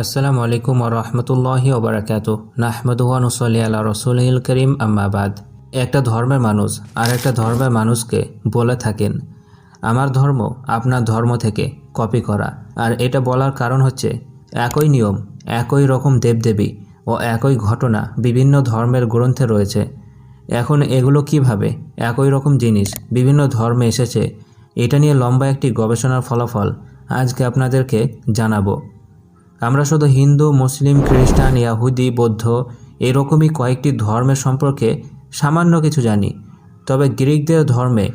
আসসালামু আলাইকুম রহমতুল্লাহি ওবরাকাতু নাহমদুয়ান উসলি আল্লাহ রসুল করিম আম্মাবাদ একটা ধর্মের মানুষ আর একটা ধর্মের মানুষকে বলে থাকেন, আমার ধর্ম আপনার ধর্ম থেকে কপি করা। আর এটা বলার কারণ হচ্ছে একই নিয়ম, একই রকম দেবদেবী ও একই ঘটনা বিভিন্ন ধর্মের গ্রন্থে রয়েছে। এখন এগুলো কীভাবে একই রকম জিনিস বিভিন্ন ধর্মে এসেছে, এটা নিয়ে লম্বা একটি গবেষণার ফলাফল আজকে আপনাদেরকে জানাব। আমরা শুধু হিন্দু, মুসলিম, খ্রিস্টান, ইয়াহুদি, বৌদ্ধ এরকমই কয়েকটি ধর্মের সম্পর্কে সামান্য কিছু জানি। তবে গ্রিকদের ধর্মে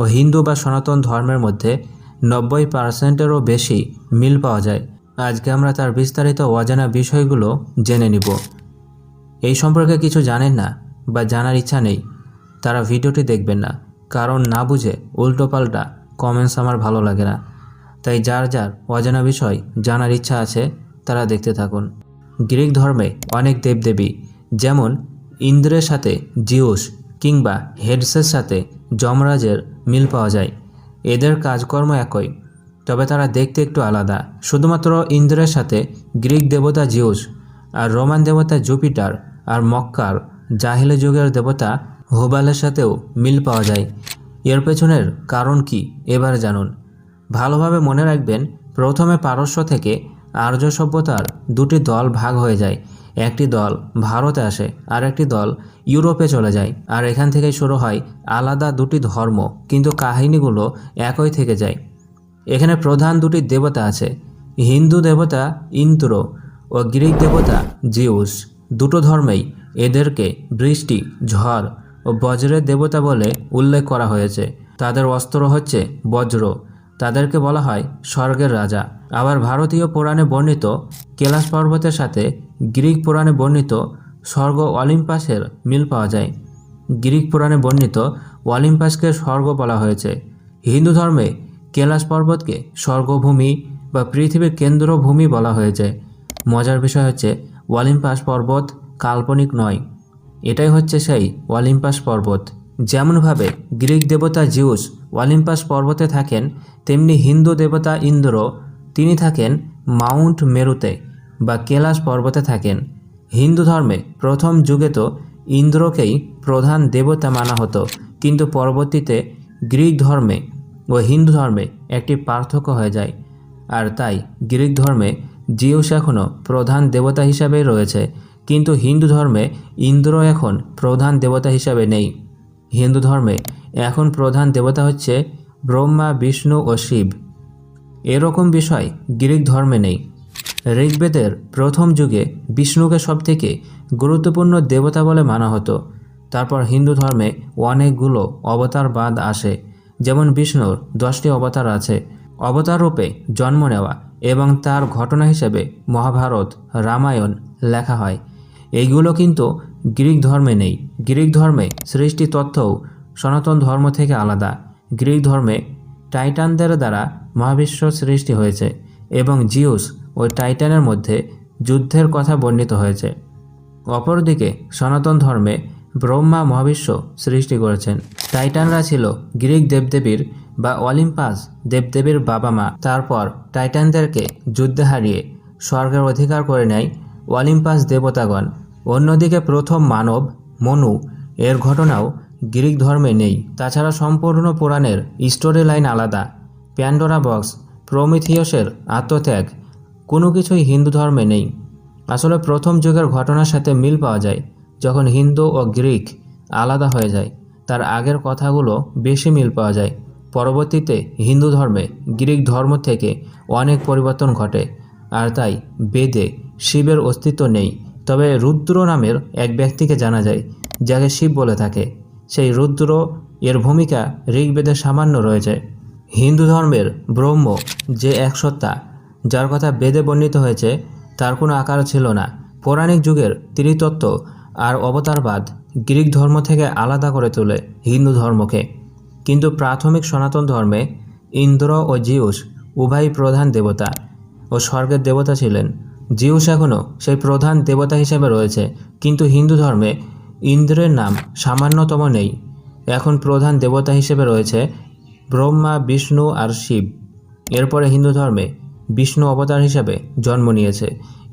ও হিন্দু বা সনাতন ধর্মের মধ্যে নব্বই পার্সেন্টেরও বেশি মিল পাওয়া যায়। আজকে আমরা তার বিস্তারিত অজানা বিষয়গুলো জেনে নিব। এই সম্পর্কে কিছু জানেন না বা জানার ইচ্ছা নেই, তারা ভিডিওটি দেখবেন না। কারণ না বুঝে উল্টোপাল্টা কমেন্টস আমার ভালো লাগে না। তাই যার যার অজানা বিষয় জানার ইচ্ছা আছে তারা দেখতে থাকুন। গ্রিক ধর্মে অনেক দেবদেবী, যেমন ইন্দ্রের সাথে জিউস কিংবা হেডসের সাথে যমরাজের মিল পাওয়া যায়। এদের কাজকর্ম একই, তবে তারা দেখতে একটু আলাদা। শুধুমাত্র ইন্দ্রের সাথে গ্রিক দেবতা জিউস আর রোমান দেবতা জুপিটার আর মক্কার জাহিলে যুগের দেবতা হোবালের সাথেও মিল পাওয়া যায়। এর পেছনের কারণ কি, এবার জানুন। ভালোভাবে মনে রাখবেন, প্রথমে পারস্য থেকে আর্য সভ্যতার দুটি দল ভাগ হয়ে যায়। একটি দল ভারতে আসে আর একটি দল ইউরোপে চলে যায়। আর এখান থেকেই শুরু হয় আলাদা দুটি ধর্ম, কিন্তু কাহিনীগুলো একই থেকে যায়। এখানে প্রধান দুটি দেবতা আছে, হিন্দু দেবতা ইন্দ্র ও গ্রিক দেবতা জিউস। দুটো ধর্মেই এদেরকে বৃষ্টি, ঝড় ও বজ্রের দেবতা বলে উল্লেখ করা হয়েছে। তাদের অস্ত্র হচ্ছে বজ্র। তাদেরকে বলা হয় স্বর্গের রাজা। আবার ভারতীয় পুরাণে বর্ণিত কেলাস পর্বতের সাথে গ্রিক পুরাণে বর্ণিত স্বর্গ অলিম্পাসের মিল পাওয়া যায়। গ্রিক পুরাণে বর্ণিত অলিম্পাসকে স্বর্গ বলা হয়েছে। হিন্দু ধর্মে কেলাস পর্বতকে স্বর্গভূমি বা পৃথিবীর কেন্দ্রভূমি বলা হয়েছে। মজার বিষয় হচ্ছে অলিম্পাস পর্বত কাল্পনিক নয়। এটাই হচ্ছে সেই অলিম্পাস পর্বত। যেমনভাবে গ্রিক দেবতা জিউস অলিম্পাস পর্বতে থাকেন, তেমনি হিন্দু দেবতা ইন্দ্র, তিনি থাকেন মাউন্ট মেরুতে বা কেলাস পর্বতে থাকেন। হিন্দু ধর্মে প্রথম যুগে তো ইন্দ্রকেই প্রধান দেবতা মানা হতো, কিন্তু পরবর্তীতে গ্রিক ধর্মে ও হিন্দু ধর্মে একটি পার্থক্য হয়ে যায়। আর তাই গ্রিক ধর্মে জিউস এখনও প্রধান দেবতা হিসাবেই রয়েছে, কিন্তু হিন্দু ধর্মে ইন্দ্র এখন প্রধান দেবতা হিসাবে নেই। হিন্দু ধর্মে। এখন প্রধান দেবতা হচ্ছে ব্রহ্মা, বিষ্ণু ও শিব। এরকম বিষয় গ্রিক ধর্মে নেই। ঋগ্বেদের প্রথম যুগে বিষ্ণুকে সবথেকে গুরুত্বপূর্ণ দেবতা বলে মানা হতো। তারপর হিন্দু ধর্মে অনেকগুলো অবতারবাদ আসে, যেমন বিষ্ণুর দশটি অবতার আছে। অবতার রূপে জন্ম নেওয়া এবং তার ঘটনা হিসেবে মহাভারত, রামায়ণ লেখা হয়। এইগুলো কিন্তু গ্রিক ধর্মে নেই। গ্রিক ধর্মে সৃষ্টি তত্ত্বও সনাতন ধর্ম থেকে আলাদা। গ্রিক ধর্মে টাইটানদের দ্বারা মহাবিশ্ব সৃষ্টি হয়েছে এবং জিউস ও টাইটানের মধ্যে যুদ্ধের কথা বর্ণিত হয়েছে। অপরদিকে সনাতন ধর্মে ব্রহ্মা মহাবিশ্ব সৃষ্টি করেছেন। টাইটানরা ছিল গ্রিক দেবদেবীর বা অলিম্পাস দেবদেবীর বাবা মা। তারপর টাইটানদেরকে যুদ্ধে হারিয়ে স্বর্গের অধিকার করে নেয় অলিম্পাস দেবতাগণ। অন্যদিকে প্রথম মানব, মনু, এর ঘটনাও গ্রিক ধর্মে নেই। তাছাড়া সম্পূর্ণ পুরাণের স্টোরি লাইন আলাদা। প্যান্ডোরা বক্স, প্রমিথিয়সের আত্মত্যাগ, কোনো কিছুই হিন্দু ধর্মে নেই। আসলে প্রথম যুগের ঘটনার সাথে মিল পাওয়া যায়, যখন হিন্দু ও গ্রিক আলাদা হয়ে যায়। তার আগের কথাগুলো বেশি মিল পাওয়া যায়। পরবর্তীতে হিন্দু ধর্মে গ্রিক ধর্ম থেকে অনেক পরিবর্তন ঘটে, আর তাই বেদে শিবের অস্তিত্ব নেই। তবে রুদ্র নামের এক ব্যক্তিকে জানা যায়, যাকে শিব বলে থাকে। সেই রুদ্র এর ভূমিকা ঋগ্বেদে সামান্য রয়েছে। হিন্দু ধর্মের ব্রহ্ম যে এক সত্তা, যার কথা বেদে বর্ণিত হয়েছে, তার কোনো আকার ছিল না। পৌরাণিক যুগের ত্রিতত্ত্ব আর অবতারবাদ গ্রিক ধর্ম থেকে আলাদা করে তোলে হিন্দু ধর্মকে। কিন্তু প্রাথমিক সনাতন ধর্মে ইন্দ্র ও জিউস উভয় প্রধান দেবতা ও স্বর্গের দেবতা ছিলেন। জিউস এখনও সেই প্রধান দেবতা হিসেবে রয়েছে, কিন্তু হিন্দু ধর্মে ইন্দ্রের নাম সামান্যতম নেই। এখন প্রধান দেবতা হিসেবে রয়েছে ব্রহ্মা, বিষ্ণু আর শিব। এরপরে হিন্দু ধর্মে বিষ্ণু অবতার হিসাবে জন্ম নিয়েছে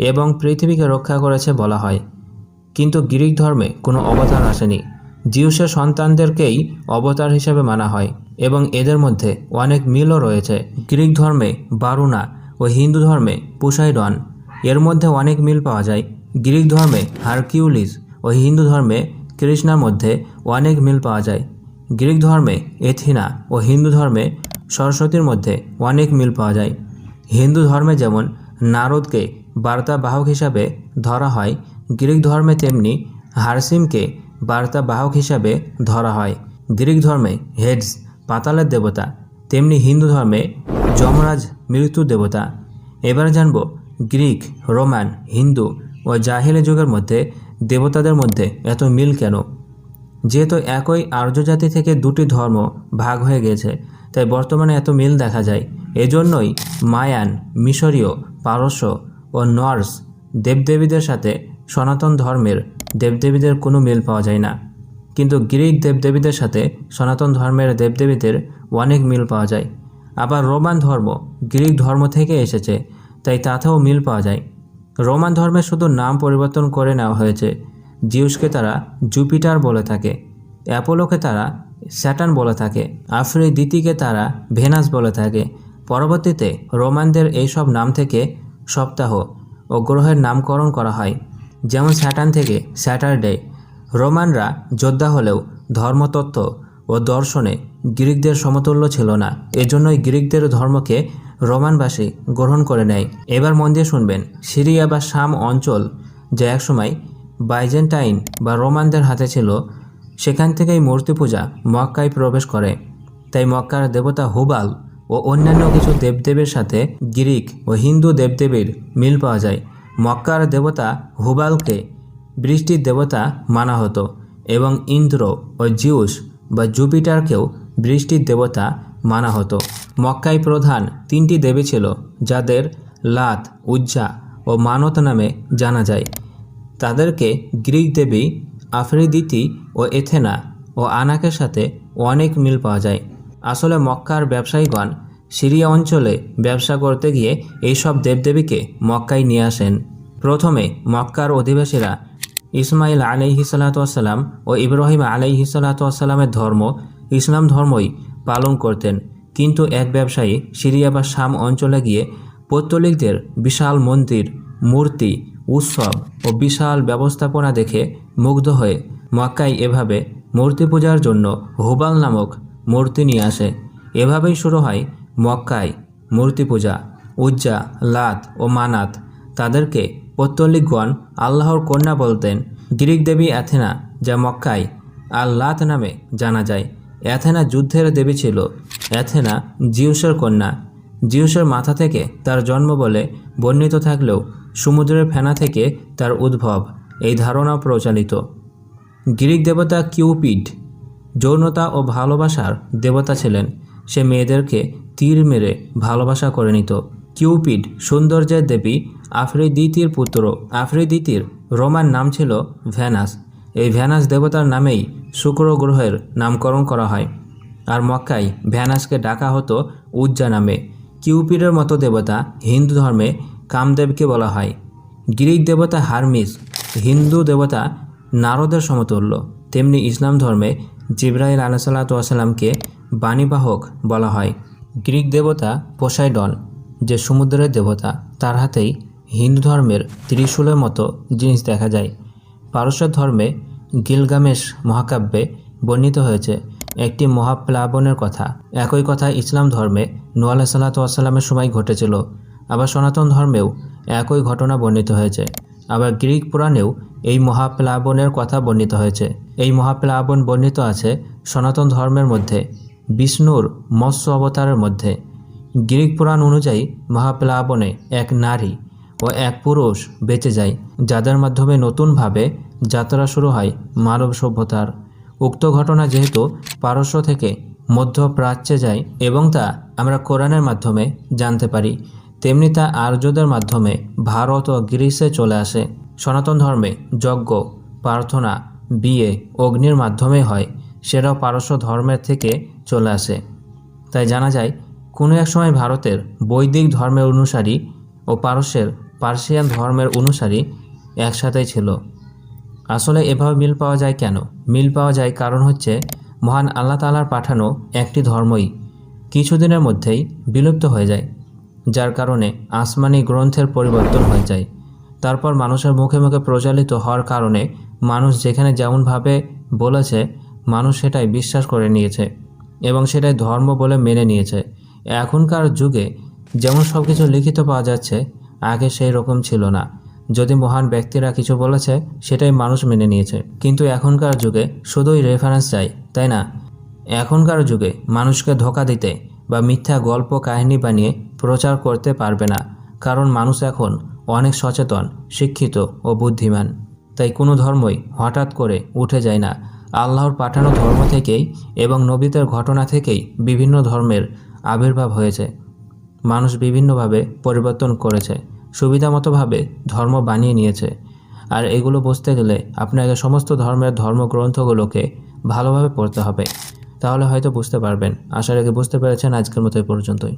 এবং পৃথিবীকে রক্ষা করেছে বলা হয়। কিন্তু গ্রিক ধর্মে কোনো অবতার আসেনি। জিউসের সন্তানদেরকেই অবতার হিসেবে মানা হয় এবং এদের মধ্যে অনেক মিলও রয়েছে। গ্রিক ধর্মে বারুনা ও হিন্দু ধর্মে পুসাইডন এর মধ্যে অনেক মিল পাওয়া যায়। গ্রিক ধর্মে হারকিউলিস ও হিন্দু ধর্মে কৃষ্ণার মধ্যে অনেক মিল পাওয়া যায়। গ্রিক ধর্মে এথিনা ও হিন্দু ধর্মে সরস্বতীর মধ্যে অনেক মিল পাওয়া যায়। হিন্দু ধর্মে যেমন নারদকে বার্তাবাহক হিসাবে ধরা হয়, গ্রিক ধর্মে তেমনি হারসিমকে বার্তাবাহক হিসাবে ধরা হয়। গ্রিক ধর্মে হেডস, পাতালের দেবতা, তেমনি হিন্দু ধর্মে যমরাজ মৃত্যু দেবতা। এবার জানব গ্রিক, রোমান, হিন্দু ও জাহিলি যুগের মধ্যে দেবতাদের মধ্যে এত মিল কেন? যেহেতু একই আর্য জাতি থেকে দুটি ধর্ম ভাগ হয়ে গেছে তাই বর্তমানে এত মিল দেখা যায়। এজন্যই মায়ান, মিশরীয়, পারস্য ও নর্স দেবদেবীদের সাথে সনাতন ধর্মের দেবদেবীদের কোনো মিল পাওয়া যায় না। কিন্তু গ্রিক দেবদেবীদের সাথে সনাতন ধর্মের দেবদেবীদের অনেক মিল পাওয়া যায়। আবার রোমান ধর্ম গ্রিক ধর্ম থেকে এসেছে তাই তাতেও মিল পাওয়া যায়। রোমান ধর্মে শুধু নাম পরিবর্তন করে নেওয়া হয়েছে। জিউসকে তারা জুপিটার বলে থাকে, অ্যাপোলোকে তারা স্যাটার্ন বলে থাকে, আফ্রিদিতিকে তারা ভেনাস বলে থাকে। পরবর্তীতে রোমানদের এইসব নাম থেকে সপ্তাহ ও গ্রহের নামকরণ করা হয়, যেমন স্যাটার্ন থেকে স্যাটারডে। রোমানরা যোদ্ধা হলেও ধর্মতত্ত্ব ও দর্শনে গ্রিকদের সমতুল্য ছিল না। এজন্যই গ্রিকদের ধর্মকে রোমানবাসী গ্রহণ করে নেয়। এবার মন দিয়ে শুনবেন, সিরিয়া বা শাম অঞ্চল যা একসময় বাইজেন্টাইন বা রোমানদের হাতে ছিল, সেখান থেকেই মূর্তি পূজা মক্কায় প্রবেশ করে। তাই মক্কার দেবতা হুবাল ও অন্যান্য কিছু দেবদেবের সাথে গ্রিক ও হিন্দু দেবদেবীর মিল পাওয়া যায়। মক্কার দেবতা হুবালকে বৃষ্টির দেবতা মানা হতো এবং ইন্দ্র ও জিউস বা জুপিটারকেও বৃষ্টির দেবতা মানা হতো। মক্কায় প্রধান তিনটি দেবী ছিল, যাদের লাত, উজ্জা ও মানত নামে জানা যায়। তাদেরকে গ্রিক দেবী আফ্রিদিতি ও এথেনা ও আনাকের সাথে অনেক মিল পাওয়া যায়। আসলে মক্কার ব্যবসায়ীগণ সিরিয়া অঞ্চলে ব্যবসা করতে গিয়ে এইসব দেবদেবীকে মক্কায় নিয়ে আসেন। প্রথমে মক্কার অধিবাসীরা ইসমাইল আলাইহি সালাতাম ও ইব্রাহিম আলাইহি সালাতামের ধর্ম, ইসলাম ধর্মই পালন করতেন। কিন্তু এক ব্যবসায়ী সিরিয়া বা শাম অঞ্চলে গিয়ে পৌত্তলিকদের বিশাল মন্দির, মূর্তি, উৎসব ও বিশাল ব্যবস্থাপনা দেখে মুগ্ধ হয়ে মক্কায় এভাবে মূর্তি পূজার জন্য হুবাল নামক মূর্তি নিয়ে আসে। এভাবেই শুরু হয় মক্কায় মূর্তি পূজা, উজ্জা, লাত ও মানাত। তাদেরকে পত্তলিকগণ আল্লাহর কন্যা বলতেন গ্রিক দেবী অ্যাথেনা, যা মক্কায় আল্লাত নামে জানা যায়। অ্যাথেনা যুদ্ধের দেবী ছিল। অ্যাথেনা জিউসের কন্যা। জিউসের মাথা থেকে তার জন্ম বলে বর্ণিত থাকলেও সমুদ্রের ফেনা থেকে তার উদ্ভব। এই ধারণা প্রচলিত। গ্রিক দেবতা কিউপিড, যৌনতা ও ভালোবাসার দেবতা ছিলেন। সে মেয়েদেরকে তীর মেরে ভালোবাসা করে নিত। কিউপিড সৌন্দর্যের দেবী আফ্রিদিতির পুত্র। আফ্রিদিতির রোমান নাম ছিল ভ্যানাস। এই ভ্যানাস দেবতার নামেই শুক্র গ্রহের নামকরণ করা হয়। আর মক্কায় ভ্যানাসকে ডাকা হতো উজ্জা নামে। কিউপিডের মতো দেবতা হিন্দু ধর্মে কামদেবকে বলা হয়। গ্রিক দেবতা হারমিস, হিন্দু দেবতা নারদের সমতুল্য। তেমনি ইসলাম ধর্মে জিব্রাইল আলাসাল্লাতামকে বাণীবাহক বলা হয়। গ্রিক দেবতা পোসাইডন, যে সমুদ্রের দেবতা, তার হাতেই হিন্দু ধর্মের ত্রিশূলের মতো জিনিস দেখা যায়। পারস্য ধর্মে গিলগামেশ মহাকাব্যে বর্ণিত হয়েছে একটি মহাপ্লাবনের কথা। একই কথা ইসলাম ধর্মে নোয়াল সাল্লাতামের সময় ঘটেছিল। আবার সনাতন ধর্মেও একই ঘটনা বর্ণিত হয়েছে। আবার গ্রিক পুরাণেও এই মহাপ্লাবনের কথা বর্ণিত হয়েছে। এই মহাপ্লাবন বর্ণিত আছে সনাতন ধর্মের মধ্যে, বিষ্ণুর মৎস্য অবতারের মধ্যে। গ্রিক পুরাণ অনুযায়ী মহাপ্লাবনে এক নারী ও এক পুরুষ বেঁচে যায়, যাদের মাধ্যমে নতুনভাবে যাত্রা শুরু হয় মানব সভ্যতার। উক্ত ঘটনা যেহেতু পারস্য থেকে মধ্যপ্রাচ্যে যায় এবং তা আমরা কোরআনের মাধ্যমে জানতে পারি, তেমনি তা আর্যদের মাধ্যমে ভারত ও গ্রিসে চলে আসে। সনাতন ধর্মে যজ্ঞ, প্রার্থনা, বিয়ে, অগ্নির মাধ্যমে হয়, সেটাও পারস্য ধর্মের থেকে চলে আসে। তাই জানা যায়, কোনো এক সময় ভারতের বৈদিক ধর্মের অনুসারী ও পারস্যের পার্সিয়ান ধর্মের অনুসারী একসাথেই ছিল। আসলে এভাবে মিল পাওয়া যায় কেন? মিল পাওয়া যায় কারণ হচ্ছে, মহান আল্লাহ তালার পাঠানো একটি ধর্মই কিছুদিনের মধ্যেই বিলুপ্ত হয়ে যায়, যার কারণে আসমানি গ্রন্থের পরিবর্তন হয়ে যায়। তারপর মানুষের মুখে মুখে প্রচলিত হওয়ার কারণে মানুষ যেখানে যেমনভাবে বলেছে, মানুষ সেটাই বিশ্বাস করে নিয়েছে এবং সেটাই ধর্ম বলে মেনে নিয়েছে। এখনকার যুগে যেমন সব কিছু লিখিত পাওয়া যাচ্ছে, আগে সেই রকম ছিল না। যদি মহান ব্যক্তিরা কিছু বলেছে, সেটাই মানুষ মেনে নিয়েছে। কিন্তু এখনকার যুগে শুধুই রেফারেন্স চাই, তাই না? এখনকার যুগে মানুষকে ধোকা দিতে বা মিথ্যা গল্প, কাহিনী বানিয়ে প্রচার করতে পারবে না, কারণ মানুষ এখন অনেক সচেতন, শিক্ষিত ও বুদ্ধিমান। তাই কোনো ধর্মই হঠাৎ করে উঠে যায় না। আল্লাহর পাঠানো ধর্ম থেকেই এবং নবীদের ঘটনা থেকেই বিভিন্ন ধর্মের আবির্ভাব হয়েছে। মানুষ বিভিন্নভাবে পরিবর্তন করেছে। সুবিধামতোভাবে ধর্ম বানিয়ে নিয়েছে। আর এগুলো বুঝতে গেলে আপনাকে সমস্ত ধর্মের ধর্মগ্রন্থগুলোকে ভালোভাবে পড়তে হবে। তাহলে হয়তো বুঝতে পারবেন। আশা রেখে বুঝতে পেরেছেন আজকের মতো এই পর্যন্তই।